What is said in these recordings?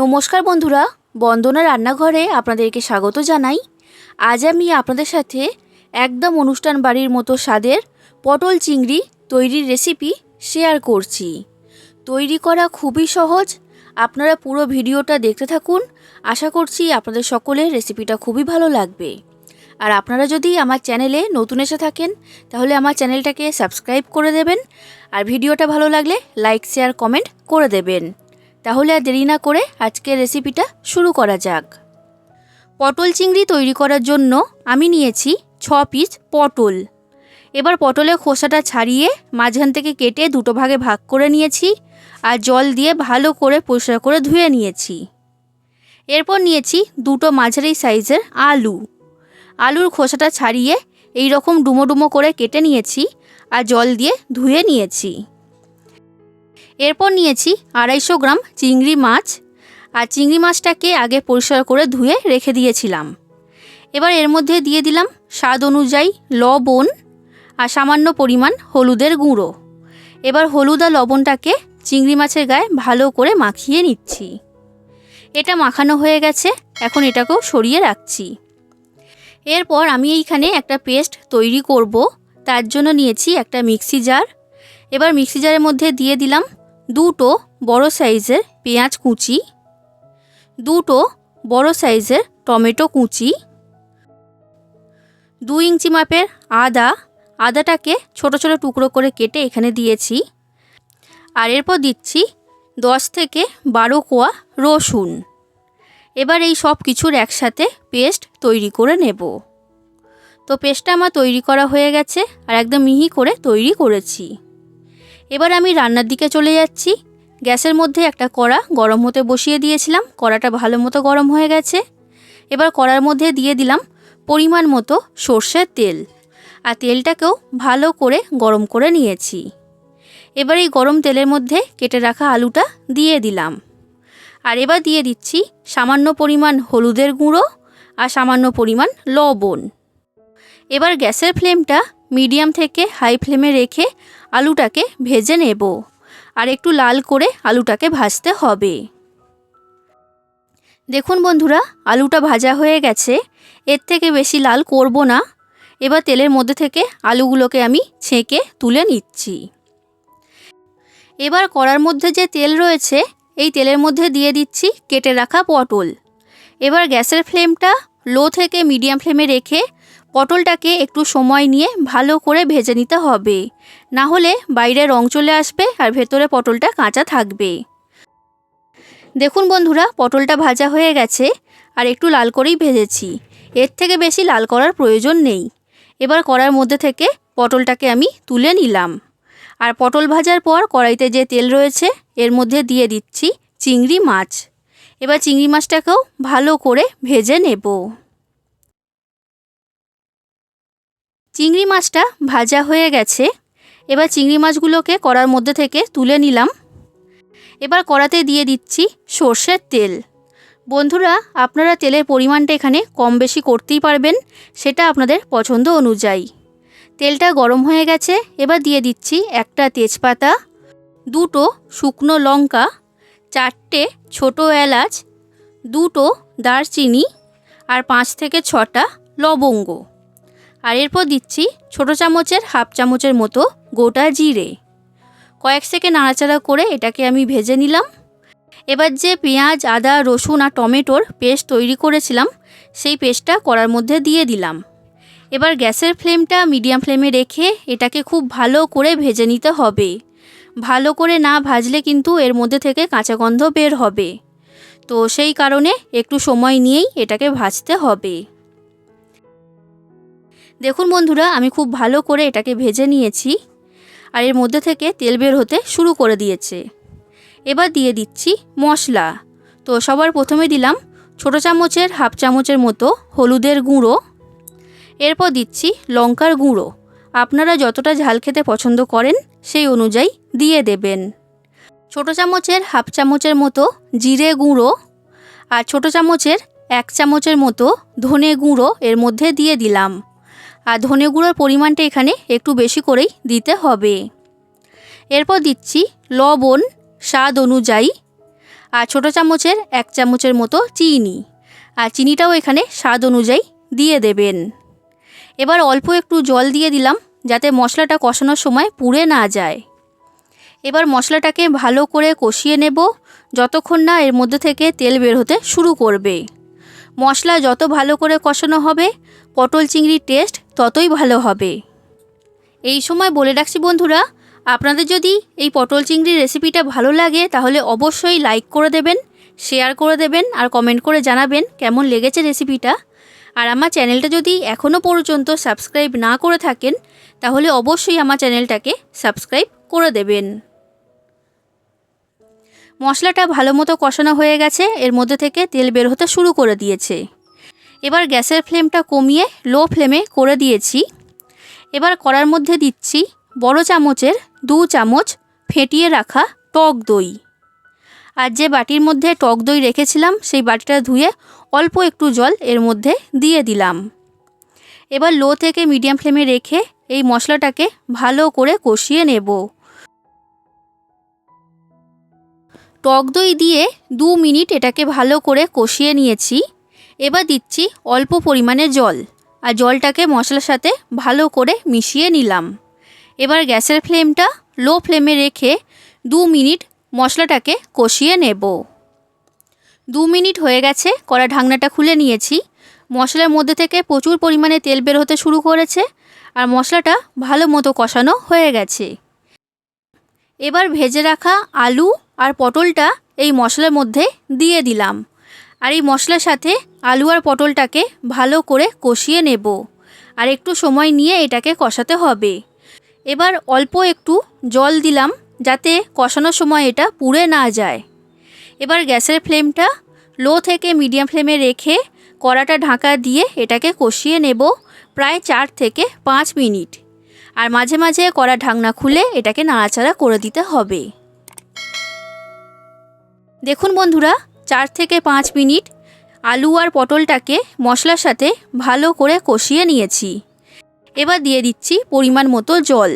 নমস্কার বন্ধুরা, বন্দনা রান্নাঘরে আপনাদেরকে স্বাগত জানাই। আজ আমি আপনাদের সাথে একদম অনুষ্ঠান বাড়ির মতো স্বাদের পটল চিংড়ি তৈরির রেসিপি শেয়ার করছি। তৈরি করা খুবই সহজ, আপনারা পুরো ভিডিওটা দেখতে থাকুন। আশা করছি আপনাদের সকলের রেসিপিটা খুবই ভালো লাগবে। আর আপনারা যদি আমার চ্যানেলে নতুন এসে থাকেন, তাহলে আমার চ্যানেলটাকে সাবস্ক্রাইব করে দেবেন। আর ভিডিওটা ভালো লাগলে লাইক শেয়ার কমেন্ট করে দেবেন। তাহলে আর দেরি না করে আজকের রেসিপিটা শুরু করা যাক। পটল চিংড়ি তৈরি করার জন্য আমি নিয়েছি ছ পিস পটল। এবার পটলের খোসাটা ছাড়িয়ে মাঝখান থেকে কেটে দুটো ভাগে ভাগ করে নিয়েছি আর জল দিয়ে ভালো করে পরিষ্কার করে ধুয়ে নিয়েছি। এরপর নিয়েছি দুটো মাঝারি সাইজের আলু। আলুর খোসাটা ছাড়িয়ে এই রকম ডুমো ডুমো করে কেটে নিয়েছি আর জল দিয়ে ধুয়ে নিয়েছি। এরপর নিয়েছি আড়াইশো গ্রাম চিংড়ি মাছ। আর চিংড়ি মাছটাকে আগে পরিষ্কার করে ধুয়ে রেখে দিয়েছিলাম। এবার এর মধ্যে দিয়ে দিলাম স্বাদ অনুযায়ী লবণ আর সামান্য পরিমাণ হলুদের গুঁড়ো। এবার হলুদ আর লবণটাকে চিংড়ি মাছের গায়ে ভালো করে মাখিয়ে নিচ্ছি। এটা মাখানো হয়ে গেছে, এখন এটাকেও সরিয়ে রাখছি। এরপর আমি এইখানে একটা পেস্ট তৈরি করব, তার জন্য নিয়েছি একটা মিক্সি জার। এবার মিক্সি জারের মধ্যে দিয়ে দিলাম দুটো বড় সাইজের পেঁয়াজ কুচি, দুটো বড় সাইজের টমেটো কুচি, দু ইঞ্চি মাপের আদা, আদাটাকে ছোট ছোট টুকরো করে কেটে এখানে দিয়েছি। আর এরপর দিচ্ছি দশ থেকে বারো কোয়া রসুন। এবার এই সব কিছুর একসাথে পেস্ট তৈরি করে নেব। তো পেস্টটা আমার তৈরি করা হয়ে গেছে আর একদম মিহি করে তৈরি করেছি। এবার আমি রান্নার দিকে চলে যাচ্ছি। গ্যাসের মধ্যে একটা কড়া গরম হতে বসিয়ে দিয়েছিলাম। কড়াটা ভালো মতো গরম হয়ে গেছে। এবার কড়ার মধ্যে দিয়ে দিলাম পরিমাণ মতো সর্ষের তেল। আর তেলটাকেও ভালো করে গরম করে নিয়েছি। এবার এই গরম তেলের মধ্যে কেটে রাখা আলুটা দিয়ে দিলাম। আর এবার দিয়ে দিচ্ছি সামান্য পরিমাণ হলুদের গুঁড়ো আর সামান্য পরিমাণ লবণ। এবার গ্যাসের ফ্লেমটা মিডিয়াম থেকে হাই ফ্লেমে রেখে আলুটাকে ভেজে নেব আর একটু লাল করে আলুটাকে ভাজতে হবে। দেখুন বন্ধুরা, আলুটা ভাজা হয়ে গেছে। এর থেকে বেশি লাল করব না। এবার তেলের মধ্যে থেকে আলুগুলোকে আমি ছেঁকে তুলে নিচ্ছি। এবার কড়ার মধ্যে যে তেল রয়েছে, এই তেলের মধ্যে দিয়ে দিচ্ছি কেটে রাখা পটল। এবার গ্যাসের ফ্লেমটা লো থেকে মিডিয়াম ফ্লেমে রেখে পটলটাকে একটু সময় নিয়ে ভালো করে ভেজে নিতে হবে। না হলে বাইরে রং চলে আসবে আর ভেতরে পটলটা কাঁচা থাকবে। দেখুন বন্ধুরা, পটলটা ভাজা হয়ে গেছে আর একটু লাল করেই ভেজেছি। এর থেকে বেশি লাল করার প্রয়োজন নেই। এবার কড়ার মধ্যে থেকে পটলটাকে আমি তুলে নিলাম। আর পটল ভাজার পর কড়াইতে যে তেল রয়েছে, এর মধ্যে দিয়ে দিচ্ছি চিংড়ি মাছ। এবার চিংড়ি মাছটাকেও ভালো করে ভেজে নেব। চিংড়ি মাছটা ভাজা হয়ে গেছে এবার চিংড়ি মাছগুলোকে কড়ার মধ্যে থেকে তুলে নিলাম। এবার কড়াতে দিয়ে দিচ্ছি সর্ষের তেল। বন্ধুরা, আপনারা তেলের পরিমাণটা এখানে কম বেশি করতেই পারবেন, সেটা আপনাদের পছন্দ অনুযায়ী। তেলটা গরম হয়ে গেছে, এবার দিয়ে দিচ্ছি একটা তেজপাতা, দুটো শুকনো লঙ্কা, চারটে ছোট এলাচ, দুটো দারচিনি আর পাঁচ থেকে ছটা লবঙ্গ। আর এরপর দিচ্ছি ছোটো চামচের, হাফ চামচের মতো গোটা জিরে। কয়েক সেকেন্ড নাড়াচাড়া করে এটাকে আমি ভেজে নিলাম। এবার যে পেঁয়াজ, আদা, রসুন আর টমেটোর পেস্ট তৈরি করেছিলাম, সেই পেস্টটা করার মধ্যে দিয়ে দিলাম। এবার গ্যাসের ফ্লেমটা মিডিয়াম ফ্লেমে রেখে এটাকে খুব ভালো করে ভেজে নিতে হবে। ভালো করে না ভাজলে কিন্তু এর মধ্যে থেকে কাঁচা গন্ধ বের হবে। তো সেই কারণে একটু সময় নিয়েই এটাকে ভাজতে হবে। দেখুন বন্ধুরা, আমি খুব ভালো করে এটাকে ভেজে নিয়েছি। আর এর মধ্যে থেকে তেল বের হতে শুরু করে দিয়েছে। এবার দিয়ে দিচ্ছি মশলা। তো সবার প্রথমে দিলাম ছোটো চামচের হাফ চামচের মতো হলুদের গুঁড়ো। এরপর দিচ্ছি লঙ্কার গুঁড়ো। আপনারা যতটা ঝাল খেতে পছন্দ করেন সেই অনুযায়ী দিয়ে দেবেন। ছোটো চামচের হাফ চামচের মতো জিরে গুঁড়ো আর ছোটো চামচের এক চামচের মতো ধনে গুঁড়ো এর মধ্যে দিয়ে দিলাম। আর ধনে গুঁড়োর পরিমাণটা এখানে একটু বেশি করেই দিতে হবে। এরপর দিচ্ছি লবণ স্বাদ অনুযায়ী আর ছোটো চামচের এক চামচের মতো চিনি আর চিনিটাও এখানে স্বাদ অনুযায়ী দিয়ে দেবেন। এবার অল্প একটু জল দিয়ে দিলাম যাতে মশলাটা কষানোর সময় পুড়ে না যায়। এবার মশলাটাকে ভালো করে কষিয়ে নেব যতক্ষণ না এর মধ্যে থেকে তেল বের হতে শুরু করবে। মশলা যত ভালো করে কষানো হবে, পটল চিংড়ির টেস্ট ততই ভালো হবে। এই সময় বলে রাখছি বন্ধুরা, আপনাদের যদি এই পটল চিংড়ির রেসিপিটা ভালো লাগে, তাহলে অবশ্যই লাইক করে দেবেন শেয়ার করে দেবেন, আর কমেন্ট করে জানাবেন কেমন লেগেছে রেসিপিটা আর আমার চ্যানেলটা যদি এখনও পর্যন্ত সাবস্ক্রাইব না করে থাকেন, তাহলে অবশ্যই আমার চ্যানেলটাকে সাবস্ক্রাইব করে দেবেন। মশলাটা ভালো মতো কষানো হয়ে গেছে। এর মধ্যে থেকে তেল বের হতে শুরু করে দিয়েছে। এবার গ্যাসের ফ্লেমটা কমিয়ে লো ফ্লেমে করে দিয়েছি। এবার কড়ার মধ্যে দিচ্ছি বড় চামচের দু চামচ ফেটিয়ে রাখা টক দই। আর যে বাটির মধ্যে টক দই রেখেছিলাম, সেই বাটিটা ধুয়ে অল্প একটু জল এর মধ্যে দিয়ে দিলাম। এবার লো থেকে মিডিয়াম ফ্লেমে রেখে এই মশলাটাকে ভালো করে কষিয়ে নেব। টক দই দিয়ে দু মিনিট এটাকে ভালো করে কষিয়ে নিয়েছি। এবার দিচ্ছি অল্প পরিমাণে জল আর জলটাকে মশলার সাথে ভালো করে মিশিয়ে নিলাম। এবার গ্যাসের ফ্লেমটা লো ফ্লেমে রেখে দু মিনিট মশলাটাকে কষিয়ে নেব। দু মিনিট হয়ে গেছে, কড়া ঢাকনাটা খুলে নিয়েছি। মশলার মধ্যে থেকে প্রচুর পরিমাণে তেল বের হতে শুরু করেছে আর মশলাটা ভালো মতো কষানো হয়ে গেছে। এবার ভেজে রাখা আলু আর পটলটা এই মশলার মধ্যে দিয়ে দিলাম। আর এই মশলার সাথে আলু আর পটলটাকে ভালো করে কষিয়ে নেব। আর একটু সময় নিয়ে এটাকে কষাতে হবে। এবার অল্প একটু জল দিলাম যাতে কষানোর সময় এটা পুড়ে না যায়। এবার গ্যাসের ফ্লেমটা লো থেকে মিডিয়াম ফ্লেমে রেখে কড়াটা ঢাকা দিয়ে এটাকে কষিয়ে নেব প্রায় চার থেকে পাঁচ মিনিট। আর মাঝে মাঝে কড়া ঢাকনা খুলে এটাকে নাড়াচাড়া করে দিতে হবে। দেখুন বন্ধুরা, চার থেকে পাঁচ মিনিট আলু আর পটলটাকে মশলার সাথে ভালো করে কষিয়ে নিয়েছি। এবার দিয়ে দিচ্ছি পরিমাণ মতো জল।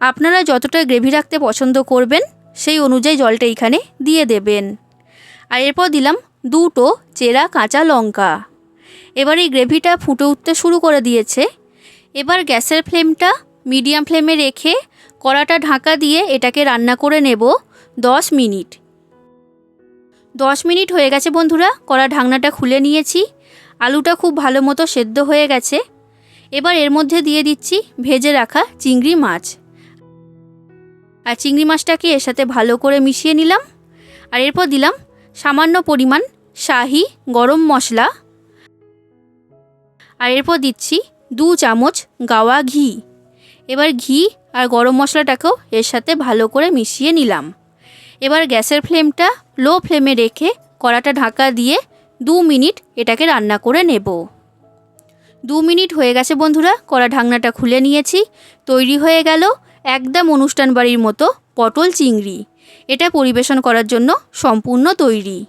আপনারা যতটা গ্রেভি রাখতে পছন্দ করবেন, সেই অনুযায়ী জলটা এখানে দিয়ে দেবেন। আর এরপর দিলাম দুটো চেরা কাঁচা লঙ্কা। এবার এই গ্রেভিটা ফুটে উঠতে শুরু করে দিয়েছে। এবার গ্যাসের ফ্লেমটা মিডিয়াম ফ্লেমে রেখে কড়াটা ঢাকা দিয়ে এটাকে রান্না করে নেব দশ মিনিট। দশ মিনিট হয়ে গেছে বন্ধুরা, কড়া ঢাকনাটা খুলে নিয়েছি। আলুটা খুব ভালো মতো সেদ্ধ হয়ে গেছে। এবার এর মধ্যে দিয়ে দিচ্ছি ভেজে রাখা চিংড়ি মাছ। আর চিংড়ি মাছটাকে এর সাথে ভালো করে মিশিয়ে নিলাম। আর এরপর দিলাম সামান্য পরিমাণ শাহি গরম মশলা। আর এরপর দিচ্ছি দু চামচ গাওয়া ঘি। এবার ঘি আর গরম মশলাটাকেও এর সাথে ভালো করে মিশিয়ে নিলাম। এবার গ্যাসের ফ্লেমটা লো ফ্লেমে রেখে কড়াটা ঢাকা দিয়ে দু মিনিট এটাকে রান্না করে নেব। দু মিনিট হয়ে গেছে বন্ধুরা, কড়া ঢাকনাটা খুলে নিয়েছি। তৈরি হয়ে গেল একদম অনুষ্ঠান বাড়ির মতো পটল চিংড়ি। এটা পরিবেশন করার জন্য সম্পূর্ণ তৈরি।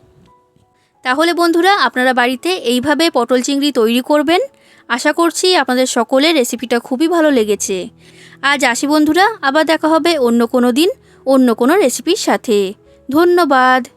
তাহলে বন্ধুরা, আপনারা বাড়িতে এইভাবে পটল চিংড়ি তৈরি করবেন। আশা করছি আপনাদের সকলের রেসিপিটা খুবই ভালো লেগেছে। আজ আসি বন্ধুরা, আবার দেখা হবে অন্য কোনো দিন। অন্য কোনো রেসিপির সাথে। ধন্যবাদ।